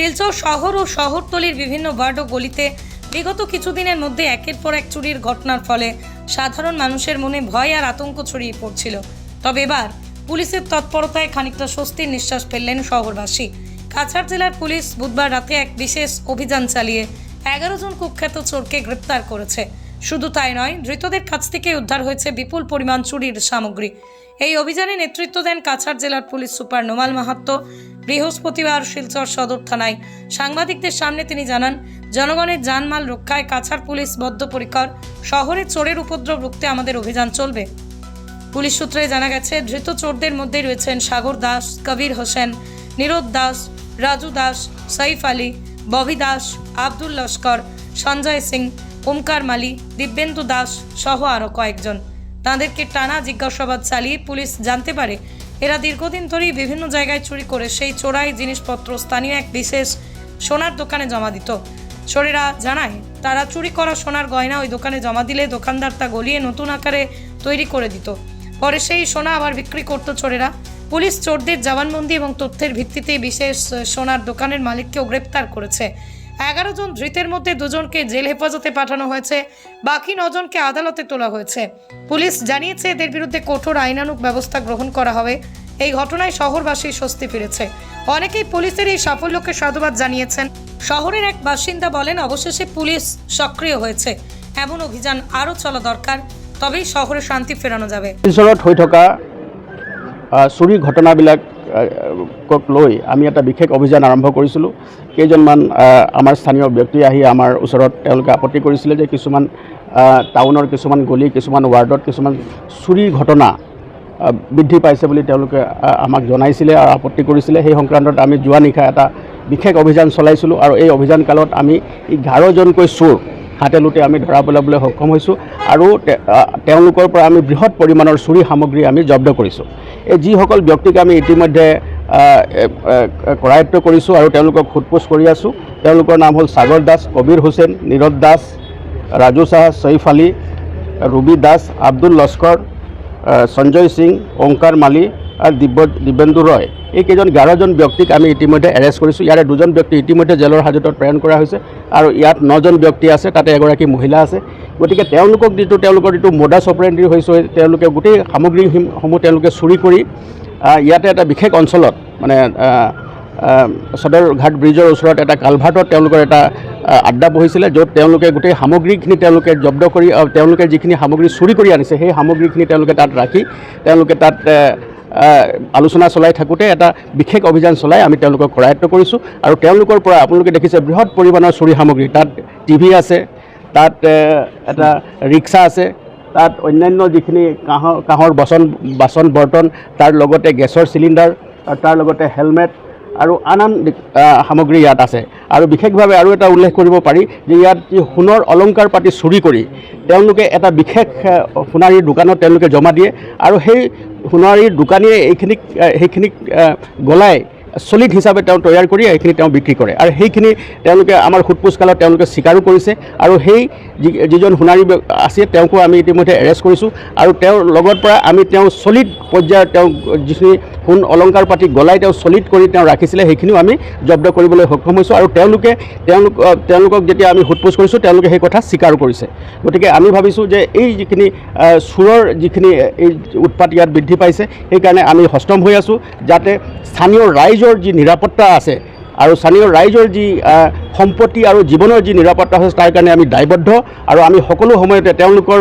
শিলচর শহর ও শহরতলির বিভিন্ন ওয়ার্ড ও গলিতে বিগত কিছুদিনের মধ্যে একের পর এক চুরির ঘটনার ফলে সাধারণ মানুষের মনে ভয় আর আতঙ্ক ছড়িয়ে পড়ছিল। তবে এবার পুলিশের তৎপরতায় খানিকটা স্বস্তির নিঃশ্বাস ফেললেন শহরবাসী। কাছাড় জেলার পুলিশ বুধবার রাতে এক বিশেষ অভিযান চালিয়ে এগারো জন কুখ্যাত চোরকে গ্রেপ্তার করেছে। শুধু তাই নয়, ধৃতদের কাছ থেকে উদ্ধার হয়েছে বিপুল পরিমাণ চুরির সামগ্রী। এই অভিযানে নেতৃত্ব দেন কাছাড় জেলার পুলিশ সুপার নোমাল মাহাত্তো বৃহস্পতিবার শিলচর সদর থানায় সাংবাদিকদের সামনে তিনি জানান, জনগণের জানমাল রক্ষায় কাছাড় পুলিশ বদ্ধপরিকর, শহরে চোরের উপদ্রব রুখতে আমাদের অভিযান চলবে। পুলিশ সূত্রে জানা গেছে, ধৃত চোরদের মধ্যে রয়েছেন সাগর দাস, কবির হোসেন নীরদ দাস, রাজু দাস সৈফ আলী, ববি দাস, আব্দুল লস্কর, সঞ্জয় সিং, ওমকার মালি, দিব্যেন্দু দাস সহ আরও কয়েকজন। তাঁদেরকে টানা জিজ্ঞাসাবাদ চালিয়ে পুলিশ জানতে পারে এরা দীর্ঘদিন ধরেই বিভিন্ন জায়গায় চুরি করে সেই চোরাই জিনিসপত্র স্থানীয় এক বিশেষ সোনার দোকানে জমা দিত। চোরেরা জানায়, তারা চুরি করা সোনার গয়না ওই দোকানে জমা দিলে দোকানদার তা গলিয়ে নতুন আকারে তৈরি করে দিত। পরে সেই সোনা আবার বিক্রি করত চোরেরা। পুলিশ চোরদের জবানবন্দি এবং তথ্যের ভিত্তিতে বিশেষ সোনার দোকানের মালিককেও গ্রেপ্তার করেছে। এগারো জন ধৃতের মধ্যে দুজনকে জেল হেফাজতে পাঠানো হয়েছে, বাকি নজনকে আদালতে তোলা হয়েছে। পুলিশ জানিয়েছে এদের বিরুদ্ধে কঠোর আইনানুগ ব্যবস্থা গ্রহণ করা হবে। এই ঘটনায় শহরবাসী স্বস্তি ফিরেছে। অনেকেই পুলিশের এই সাফল্যকে সাধুবাদ জানিয়েছেন। শহরের এক বাসিন্দা বলেন, অবশেষে পুলিশ সক্রিয় হয়েছে। এমন অভিযান আরও চলা দরকার, তবেই শহরে শান্তি ফেরানো যাবে। শিলচৰত হৈ থকা ঘটনাবিলাক লৈ আমি এটা বিশেষ অভিযান আৰম্ভ কৰিছিলোঁ। কেইজনমান আমাৰ স্থানীয় ব্যক্তি আহি আমাৰ ওচৰত তেওঁলোকে আপত্তি কৰিছিলে যে কিছুমান টাউনৰ কিছুমান গলি, কিছুমান ৱাৰ্ডত কিছুমান চুৰিৰ ঘটনা বৃদ্ধি পাইছে বুলি তেওঁলোকে আমাক জনাইছিলে আৰু আপত্তি কৰিছিলে। সেই সংক্ৰান্তত আমি যোৱা নিশা এটা বিশেষ অভিযান চলাইছিলোঁ আৰু এই অভিযান কালত আমি এঘাৰজনকৈ চোৰ হাতে লোতে আমি ধৰা পেলাবলৈ সক্ষম হৈছোঁ আৰু তেওঁলোকৰ পৰা আমি বৃহৎ পৰিমাণৰ চুৰি সামগ্ৰী আমি জব্দ কৰিছোঁ। এই যিসকল ব্যক্তিক আমি ইতিমধ্যে কৰায়ত্ব কৰিছোঁ আৰু তেওঁলোকক সোধপোছ কৰি আছোঁ, তেওঁলোকৰ নাম হ'ল সাগৰ দাস, কবিৰ হুছেইন নীৰজ দাস, ৰাজু চাহ, চৈফ আলী, ৰুবি দাস, আব্দুল লস্কৰ সঞ্জয় সিং ওংকাৰ মালি দিব্য দিব্যেন্দু ৰয় এইকেইজন এঘাৰজন ব্যক্তিক আমি ইতিমধ্যে এৰেষ্ট কৰিছোঁ। ইয়াৰে দুজন ব্যক্তি ইতিমধ্যে জেলৰ হাজতত প্ৰেৰণ কৰা হৈছে আৰু ইয়াত নজন ব্যক্তি আছে তাতে এগৰাকী মহিলা আছে। গতিকে তেওঁলোকক যিটো তেওঁলোকৰ যিটো মোডাছ অপাৰেণ্ডি হৈছে তেওঁলোকে গোটেই সামগ্ৰীসমূহ তেওঁলোকে চুৰি কৰি ইয়াতে এটা বিশেষ অঞ্চলত মানে আ, সদৰঘাট ব্ৰিজৰ ওচৰত এটা কালভাৰ্টত তেওঁলোকৰ এটা আড্ডা বহিছিলে য'ত তেওঁলোকে গোটেই সামগ্ৰীখিনি তেওঁলোকে জব্দ কৰি তেওঁলোকে যিখিনি সামগ্ৰী চুৰি কৰি আনিছে সেই সামগ্ৰীখিনি তেওঁলোকে তাত ৰাখি তেওঁলোকে তাত আলোচনা চলাই থাকোঁতে এটা বিশেষ অভিযান চলাই আমি তেওঁলোকক কৰায়ত্ব কৰিছোঁ। আৰু তেওঁলোকৰ পৰা আপোনালোকে দেখিছে বৃহৎ পৰিমাণৰ চুৰি সামগ্ৰী। তাত টিভি আছে, তাত এটা ৰিক্সা আছে, তাত অন্যান্য যিখিনি কাঁহৰ কাঁহৰ বাচন বাচন বৰ্তন, তাৰ লগতে গেছৰ চিলিণ্ডাৰ, আৰু তাৰ লগতে হেলমেট আৰু আন আন সামগ্ৰী ইয়াত আছে। আৰু বিশেষভাৱে আৰু এটা উল্লেখ কৰিব পাৰি যে ইয়াত যি সোণৰ অলংকাৰ পাতি চুৰি কৰি তেওঁলোকে এটা বিশেষ সোণাৰীৰ দোকানত তেওঁলোকে জমা দিয়ে। আৰু সেই সোণাৰীৰ দোকানীয়ে এইখিনিক সেইখিনিক গলাই চলিড হিচাপে তেওঁ তৈয়াৰ কৰি এইখিনি তেওঁ বিক্ৰী কৰে। আৰু সেইখিনি তেওঁলোকে আমাৰ সোধপোছ কালত তেওঁলোকে স্বীকাৰো কৰিছে। আৰু সেই যিজন সোণাৰী আছে তেওঁকো আমি ইতিমধ্যে এৰেষ্ট কৰিছোঁ। আৰু তেওঁৰ লগত পৰা আমি তেওঁ চলিড পৰ্যায়ৰ তেওঁ যিখিনি সোণ অলংকাৰ পাতি গলাই তেওঁ চলিড কৰি তেওঁ ৰাখিছিলে, সেইখিনিও আমি জব্দ কৰিবলৈ সক্ষম হৈছোঁ। আৰু তেওঁলোকে তেওঁলোক তেওঁলোকক যেতিয়া আমি সোধপোছ কৰিছোঁ, তেওঁলোকে সেই কথা স্বীকাৰো কৰিছে। গতিকে আমি ভাবিছোঁ যে এই যিখিনি চোৰৰ যিখিনি, এই উৎপাত ইয়াত বৃদ্ধি পাইছে, সেইকাৰণে আমি সষ্টম হৈ আছোঁ, যাতে স্থানীয় ৰাইজৰ যি নিৰাপত্তা আছে আৰু স্থানীয় ৰাইজৰ যি সম্পত্তি আৰু জীৱনৰ যি নিৰাপত্তা আছে তাৰ কাৰণে আমি দায়বদ্ধ আৰু আমি সকলো সময়তে তেওঁলোকৰ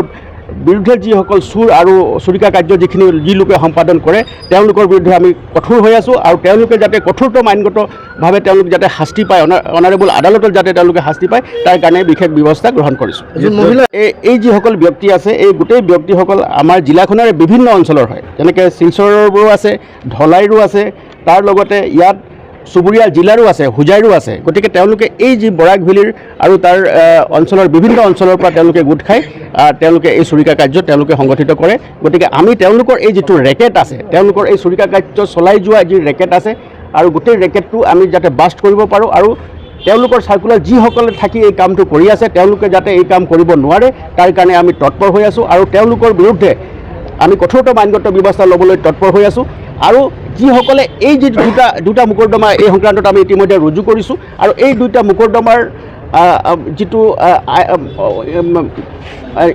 বিৰুদ্ধে যিসকল চোৰ আৰু চুৰিকা কাৰ্য যিখিনি যি লোকে সম্পাদন কৰে তেওঁলোকৰ বিৰুদ্ধে আমি কঠোৰ হৈ আছোঁ আৰু তেওঁলোকে যাতে কঠোৰতম আইনগতভাৱে তেওঁলোক যাতে শাস্তি পায় অনা অনাৰেবল আদালতত যাতে তেওঁলোকে শাস্তি পায় তাৰ কাৰণে বিশেষ ব্যৱস্থা গ্ৰহণ কৰিছোঁ। এই যিসকল ব্যক্তি আছে এই গোটেই ব্যক্তিসকল আমাৰ জিলাখনৰে বিভিন্ন অঞ্চলৰ হয়। যেনেকৈ শিলচৰৰো আছে ধলাইৰো আছে তাৰ লগতে ইয়াত চুবুৰীয়া জিলাৰো আছে, হোজাইৰো আছে। গতিকে তেওঁলোকে এই যি বৰাক ভেলীৰ আৰু তাৰ অঞ্চলৰ বিভিন্ন অঞ্চলৰ পৰা তেওঁলোকে গোট খাই তেওঁলোকে এই চুৰিকা কাৰ্য তেওঁলোকে সংগঠিত কৰে। গতিকে আমি তেওঁলোকৰ এই যিটো ৰেকেট আছে, তেওঁলোকৰ এই চুৰিকা কাৰ্য চলাই যোৱা যি ৰেকেট আছে, আৰু গোটেই ৰেকেটটো আমি যাতে বাষ্ট কৰিব পাৰোঁ আৰু তেওঁলোকৰ চাৰ্কুলাৰ যিসকলে থাকি এই কামটো কৰি আছে, তেওঁলোকে যাতে এই কাম কৰিব নোৱাৰে, তাৰ কাৰণে আমি তৎপৰ হৈ আছোঁ। আৰু তেওঁলোকৰ বিৰুদ্ধে আমি কঠোৰতম আইনগত ব্যৱস্থা ল'বলৈ তৎপৰ হৈ আছোঁ। আৰু যিসকলে এই যি দুটা দুটা মোকৰ্দমা এই সংক্ৰান্তত আমি ইতিমধ্যে ৰুজু কৰিছোঁ আৰু এই দুটা মোকৰ্দমাৰ যিটো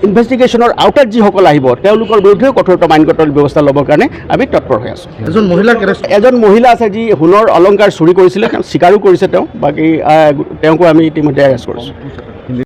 ইনভেষ্টিগেশ্যনৰ আওতাত যিসকল আহিব তেওঁলোকৰ বিৰুদ্ধেও কঠোৰতম আইনগত ব্যৱস্থা ল'বৰ কাৰণে আমি তৎপৰ হৈ আছোঁ। এজন মহিলাক এজন মহিলা আছে যি সোণৰ অলংকাৰ চুৰি কৰিছিলে তেওঁ স্বীকাৰো কৰিছে তেওঁ বাকী তেওঁকো আমি ইতিমধ্যে এৰেষ্ট কৰিছোঁ।